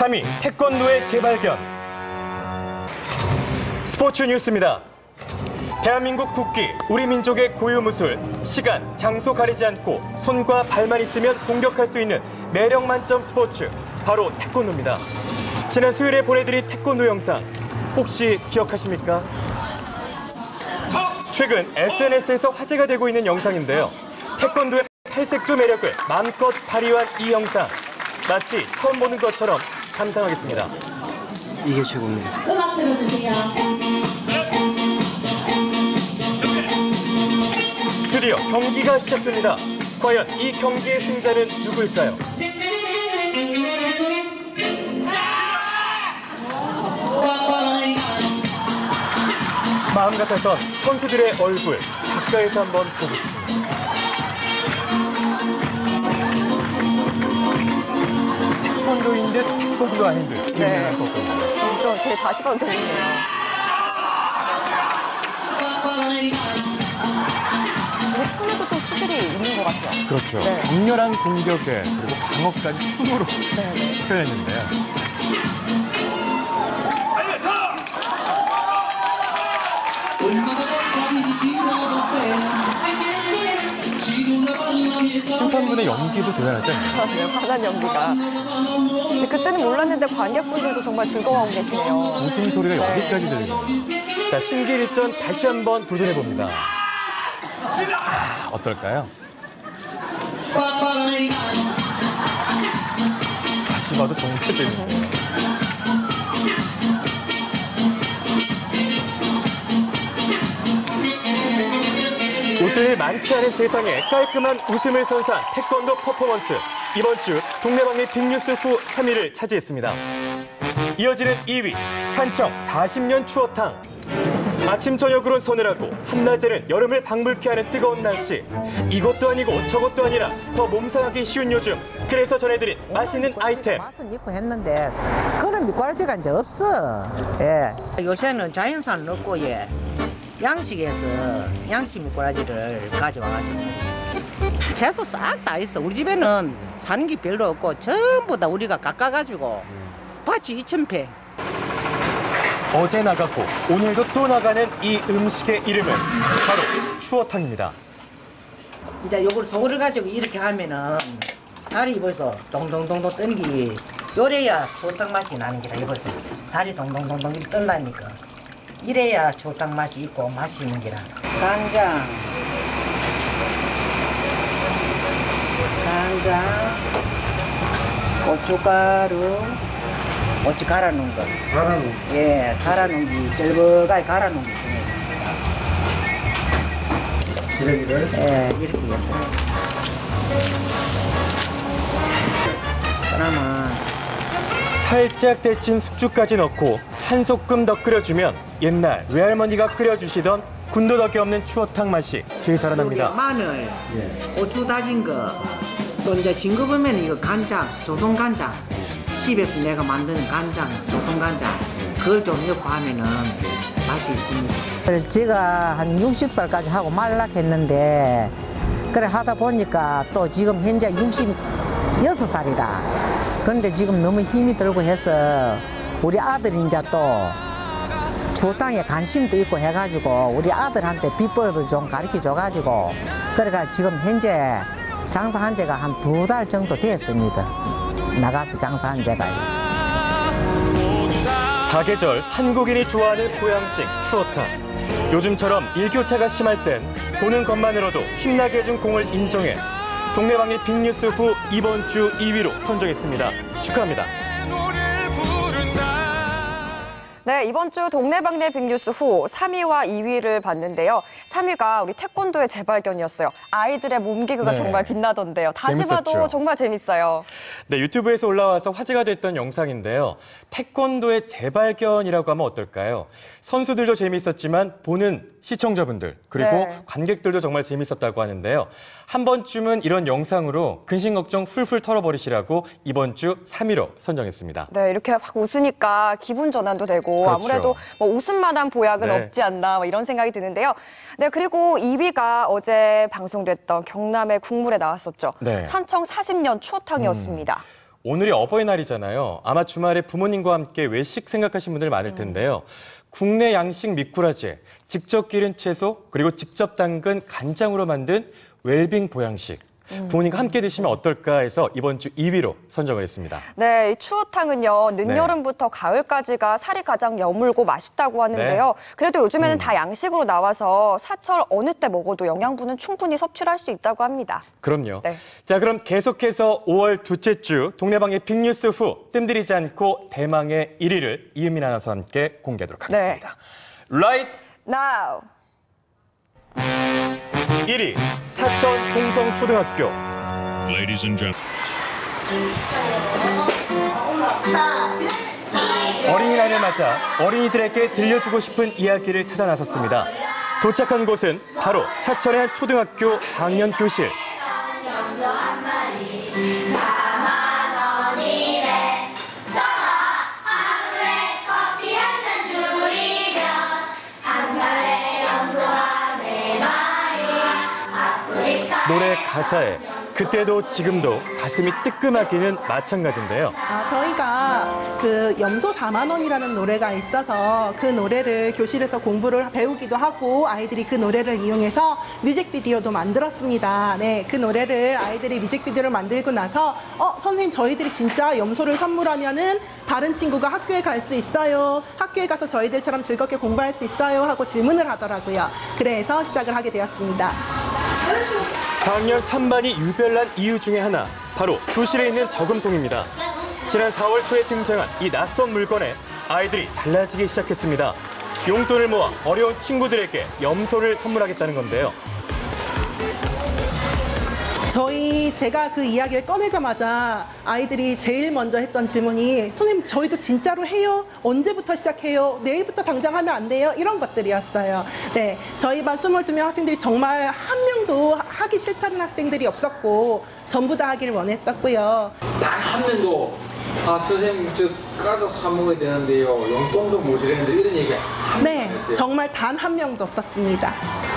3위 태권도의 재발견. 스포츠 뉴스입니다. 대한민국 국기, 우리 민족의 고유 무술, 시간, 장소 가리지 않고 손과 발만 있으면 공격할 수 있는 매력 만점 스포츠, 바로 태권도입니다. 지난 수요일에 보내드린 태권도 영상, 혹시 기억하십니까? 최근 SNS에서 화제가 되고 있는 영상인데요. 태권도의 팔색조 매력을 마음껏 발휘한 이 영상, 마치 처음 보는 것처럼 감상하겠습니다. 이게 최고입니다. 음악 들어주세요. 드디어 경기가 시작됩니다. 과연 이 경기의 승자는 누구일까요? 마음 같아선 선수들의 얼굴 가까이서 한번 보고 싶습니다. 태권도인 듯 태권도 아닌 듯 네. 유명한 선수. 좀제 다시 봐도 재밌네요. 근데 춤에도 좀 소질이 있는 것 같아요. 그렇죠. 네. 격렬한 공격에 그리고 방어까지 춤으로 네, 네. 표현했는데요. 심판분의 연기도 대단하지 않나요? 네, 화난 연기가. 근데 그때는 몰랐는데 관객분들도 정말 즐거워하고 계시네요. 웃음소리가 네. 여기까지 들리네요. 자, 신기일전 다시 한번 도전해봅니다. 어떨까요? 다시 봐도 정말 재밌네요. 웃음이 많지 않은 세상에 깔끔한 웃음을 선사한 태권도 퍼포먼스. 이번 주 동네방네 빅뉴스 후 3위를 차지했습니다. 이어지는 2위, 산청 40년 추어탕. 아침 저녁으로 서늘하고 한낮에는 여름을 방불케 하는 뜨거운 날씨. 이것도 아니고 저것도 아니라 더 몸상하기 쉬운 요즘. 그래서 전해드린 맛있는 아이템. 맛은 있고 했는데 그런 미꾸라지가 이제 없어. 예. 요새는 자연산 넣고 예 양식에서 양식 미꾸라지를 가져와가지고 채소 싹 다 있어. 우리 집에는 사는 게 별로 없고 전부 다 우리가 깎아가지고 밭이 2,000평. 어제 나갔고 오늘도 또 나가는 이 음식의 이름은 바로 추어탕입니다. 이제 요걸 소를 가지고 이렇게 하면은 살이 벌써 동동동동 게 요래야 초탕 맛이 나는 게라 이벌써 살이 동동동동 뜬다니까 이래야 초탕 맛이 있고 맛이 있는 게라. 간장. 간장. 고춧가루. 고추 갈아 놓은 거. 갈아 놓은 예 갈아 놓은 게 쩔벅하게 갈아 놓은 게 중요해요 지렁이를? 예, 이렇게 해서. 그러면 살짝 데친 숙주까지 넣고 한 소끔 더 끓여주면 옛날 외할머니가 끓여주시던 군더더기 없는 추어탕 맛이 되살아납니다. 마늘, 고추 다진 거, 또 이제 싱거우면 이거 간장, 조선 간장. 집에서 내가 만드는 간장, 조선 간장. 그걸 좀 넣고 하면은 맛이 있습니다. 제가 한 60살까지 하고 말락했는데 그래 하다 보니까 또 지금 현재 66살이라 그런데 지금 너무 힘이 들고 해서 우리 아들이 이제 또 주땅에 관심도 있고 해가지고 우리 아들한테 비법을 좀 가르쳐 줘가지고 그래가 지금 현재 장사한 지가 한 두 달 정도 됐습니다. 나가서 장사한 지가. 사계절 한국인이 좋아하는 보양식 추어탕. 요즘처럼 일교차가 심할 땐 보는 것만으로도 힘나게 해준 공을 인정해 동네방의 빅뉴스 후 이번 주 2위로 선정했습니다. 축하합니다. 네, 이번 주 동네방네 빅뉴스 후 3위와 2위를 봤는데요. 3위가 우리 태권도의 재발견이었어요. 아이들의 몸개그가 네. 정말 빛나던데요. 다시 재밌었죠. 봐도 정말 재밌어요. 네, 유튜브에서 올라와서 화제가 됐던 영상인데요. 태권도의 재발견이라고 하면 어떨까요? 선수들도 재미있었지만 보는 시청자분들 그리고 네. 관객들도 정말 재밌었다고 하는데요. 한 번쯤은 이런 영상으로 근심 걱정 풀풀 털어버리시라고 이번 주 3위로 선정했습니다. 네, 이렇게 확 웃으니까 기분 전환도 되고 그렇죠. 아무래도 뭐 웃음만한 보약은 네. 없지 않나 뭐 이런 생각이 드는데요. 네, 그리고 2위가 어제 방송됐던 경남의 국물에 나왔었죠. 네. 산청 40년 추어탕이었습니다. 오늘이 어버이날이잖아요. 아마 주말에 부모님과 함께 외식 생각하신 분들 많을 텐데요. 국내 양식 미꾸라지에 직접 기른 채소 그리고 직접 담근 간장으로 만든 웰빙 보양식. 부모님과 함께 드시면 어떨까 해서 이번 주 2위로 선정을 했습니다. 네, 이 추어탕은요, 네. 늦여름부터 가을까지가 살이 가장 여물고 맛있다고 하는데요. 네. 그래도 음. 요즘에는 다 양식으로 나와서 사철 어느 때 먹어도 영양분은 충분히 섭취를 할 수 있다고 합니다. 그럼요. 네. 자, 그럼 계속해서 5월 둘째 주 동네방의 빅뉴스 후 뜸들이지 않고 대망의 1위를 이은민 아나운서와 함께 공개하도록 네. 하겠습니다. Right Now. 1위 사천 공성초등학교 Ladies and gentlemen. 어린이날을 맞아 어린이들에게 들려주고 싶은 이야기를 찾아 나섰습니다. 도착한 곳은 바로 사천의 한 초등학교 4학년 교실. 노래 가사에 그때도 지금도 가슴이 뜨끔하기는 마찬가지인데요. 아, 저희가 그 염소 4만 원이라는 노래가 있어서 그 노래를 교실에서 공부를 배우기도 하고 아이들이 그 노래를 이용해서 뮤직비디오도 만들었습니다. 네, 그 노래를 아이들이 뮤직비디오를 만들고 나서 어, 선생님 저희들이 진짜 염소를 선물하면은 다른 친구가 학교에 갈 수 있어요. 학교에 가서 저희들처럼 즐겁게 공부할 수 있어요 하고 질문을 하더라고요. 그래서 시작을 하게 되었습니다. 4학년 3반이 유별난 이유 중에 하나 바로 교실에 있는 저금통입니다. 지난 4월 초에 등장한 이 낯선 물건에 아이들이 달라지기 시작했습니다. 용돈을 모아 어려운 친구들에게 염소를 선물하겠다는 건데요. 저희 제가 그 이야기를 꺼내자마자 아이들이 제일 먼저 했던 질문이 선생님 저희도 진짜로 해요? 언제부터 시작해요? 내일부터 당장 하면 안 돼요? 이런 것들이었어요. 네, 저희 반 22명 학생들이 정말 한 명도 하기 싫다는 학생들이 없었고 전부 다 하기를 원했었고요. 단 한 명도 아 선생님 저 까서 사 먹어야 되는데요 용돈도 모자라는데 이런 얘기 한 네, 했어요. 정말 단 한 명도 없었습니다.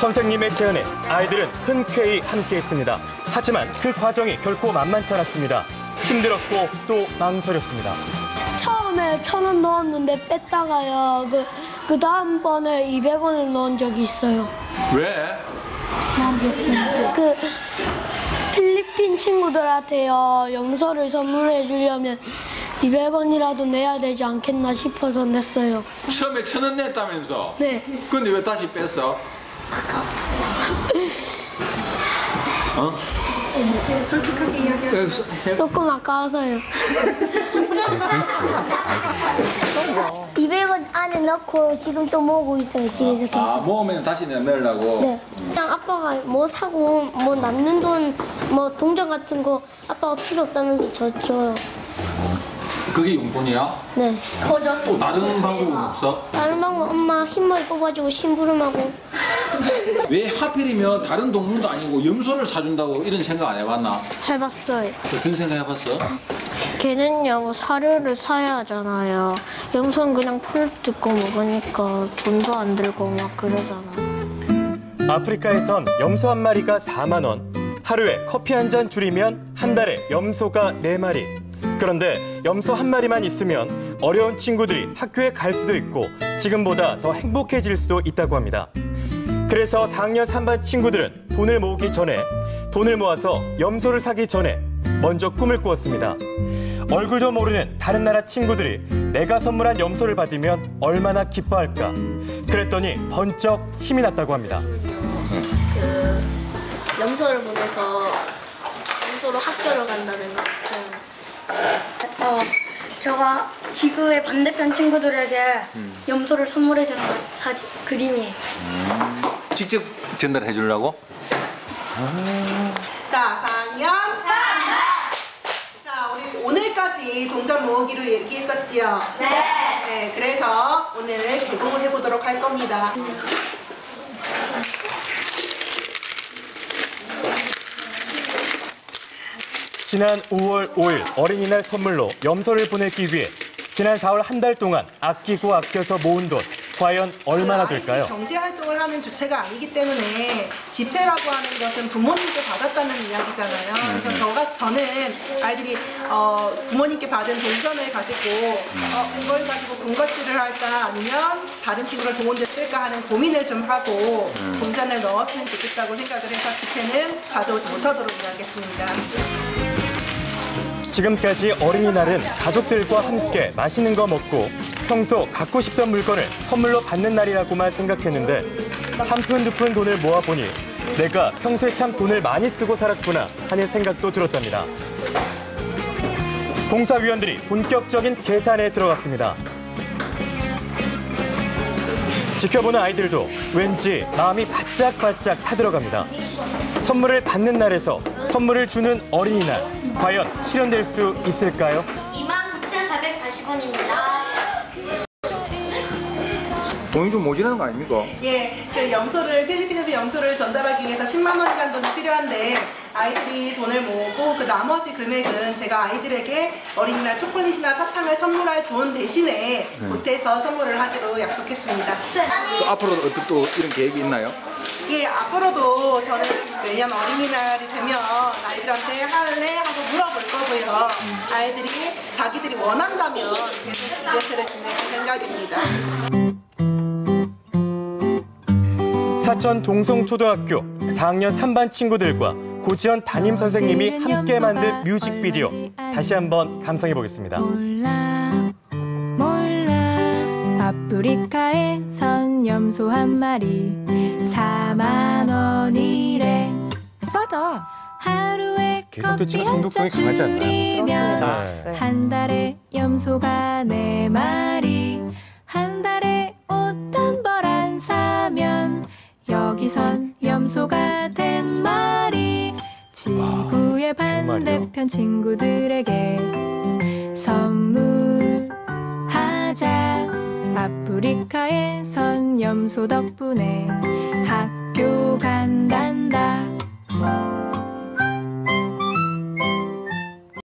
선생님의 제안에 아이들은 흔쾌히 함께했습니다. 하지만 그 과정이 결코 만만치 않았습니다. 힘들었고 또 망설였습니다. 처음에 천 원 넣었는데 뺐다가요. 그, 그 다음번에 200원을 넣은 적이 있어요. 왜? 그 필리핀 친구들한테요. 염소를 선물해 주려면 200원이라도 내야 되지 않겠나 싶어서 냈어요. 처음에 천 원 냈다면서 네. 근데 왜 다시 뺐어? 어? 솔직하게 이야기해 조금 아까워서요. 200원 안에 넣고 지금 또 모으고 있어요. 집에서 계속. 아 모으면 다시 내려고 네. 그냥 아빠가 뭐 사고 뭐 남는 돈 뭐 동전 같은 거 아빠가 필요 없다면서 저 줘요. 그게 용돈이야? 네. 또 다른 방법은 없어? 다른 방법 엄마 흰머리 뽑아주고 심부름하고 왜 하필이면 다른 동물도 아니고 염소를 사준다고 이런 생각 안 해봤나? 해봤어요. 그런 생각 해봤어? 걔는요 뭐 사료를 사야 하잖아요. 염소는 그냥 풀 뜯고 먹으니까 돈도 안 들고 막 그러잖아. 아프리카에선 염소 한 마리가 4만 원, 하루에 커피 한 잔 줄이면 한 달에 염소가 네마리 그런데 염소 한 마리만 있으면 어려운 친구들이 학교에 갈 수도 있고 지금보다 더 행복해질 수도 있다고 합니다. 그래서 4학년 3반 친구들은 돈을 모으기 전에 돈을 모아서 염소를 사기 전에 먼저 꿈을 꾸었습니다. 얼굴도 모르는 다른 나라 친구들이 내가 선물한 염소를 받으면 얼마나 기뻐할까. 그랬더니 번쩍 힘이 났다고 합니다. 염소를 보내서 염소로 학교를 간다는 걸 표현했어요. 어, 제가 지구의 반대편 친구들에게 염소를 선물해 주는 사진 그림이에요. 직접 전달해 주려고? 자, 4학년. 자, 우리 오늘까지 동전 모으기로 얘기했었지요? 네. 네, 그래서 오늘 개봉을 해보도록 할 겁니다. 지난 5월 5일 어린이날 선물로 염소를 보내기 위해 지난 4월 한 달 동안 아끼고 아껴서 모은 돈 과연 얼마나 될까요? 경제 활동을 하는 주체가 아니기 때문에 지폐라고 하는 것은 부모님께 받았다는 이야기잖아요. 그래서 저가 저는 아이들이 어, 부모님께 받은 동전을 가지고 어, 이걸 가지고 군것질을 할까 아니면 다른 친구를 동원돼 쓸까 하는 고민을 좀 하고 동전을 넣었으면 좋겠다고 생각을 해서 지폐는 가져오지 못하도록 이야기했습니다. 지금까지 어린이날은 가족들과 함께 맛있는 거 먹고 평소 갖고 싶던 물건을 선물로 받는 날이라고만 생각했는데 한 푼 두 푼 돈을 모아보니 내가 평소에 참 돈을 많이 쓰고 살았구나 하는 생각도 들었답니다. 봉사위원들이 본격적인 계산에 들어갔습니다. 지켜보는 아이들도 왠지 마음이 바짝바짝 타들어갑니다. 선물을 받는 날에서 선물을 주는 어린이날 과연 실현될 수 있을까요? 29,440원입니다. 돈이 좀 모자라는 거 아닙니까? 예, 그 염소를 필리핀에서 염소를 전달하기 위해서 10만 원이라는 돈이 필요한데 아이들이 돈을 모으고 그 나머지 금액은 제가 아이들에게 어린이날 초콜릿이나 사탕을 선물할 돈 대신에 보태서 선물을 하기로 약속했습니다. 또 앞으로도 어떤 또 이런 계획이 있나요? 예, 앞으로도 저는 내년 어린이날이 되면 아이들한테 할래 하고 물어볼 거고요. 아이들이 자기들이 원한다면 계속 이벤트를 진행할 생각입니다. 사천 동성초등학교 4학년 3반 친구들과 고지현 담임 선생님이 함께 만든 뮤직비디오 다시 한번 감상해 보겠습니다. 몰라 몰라 아프리카에 선 염소 한 마리. 4만 원이래. 싸다. 하루에 계속 커피 중독성이 한잔 강하지 않나요? 줄이면 네. 한 달에 염소가 네 마리. 한 달에 옷 한 벌 안 사면 여기선 염소가 된 말이 지구의 반대편 친구들에게 선물하자 아프리카에선 염소 덕분에 학교 간단다